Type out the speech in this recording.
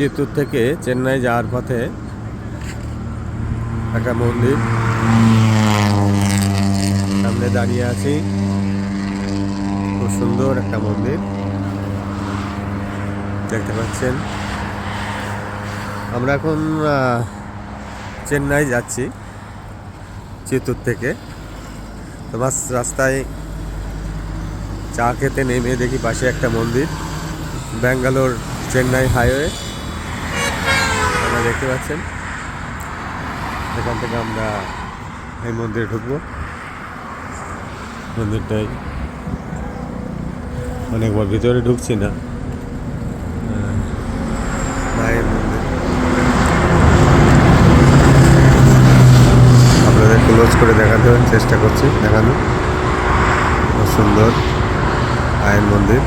চিত্তুর থেকে চেন্নাই যাওয়ার পথে একটা মন্দির। সামনে দাঁড়িয়ে আছি। খুব সুন্দর একটা মন্দির। দেখতে পাচ্ছেন। আমরা এখন চেন্নাই যাচ্ছি চিত্তুর থেকে। তো বাস রাস্তায় চা খেতে নেমে দেখি পাশে একটা মন্দির, ব্যাঙ্গালোর চেন্নাই হাইওয়ে। আপনারা দেখতে পাচ্ছেন। এখান থেকে আমরা এই মন্দিরে ঢুকবো। মন্দিরটাই অনেকবার ভিতরে ঢুকছি না। মায়ের মন্দির। আপনাদের ক্লোজ করে দেখাতে চেষ্টা করছি, দেখানো। সুন্দর মায়ের মন্দির।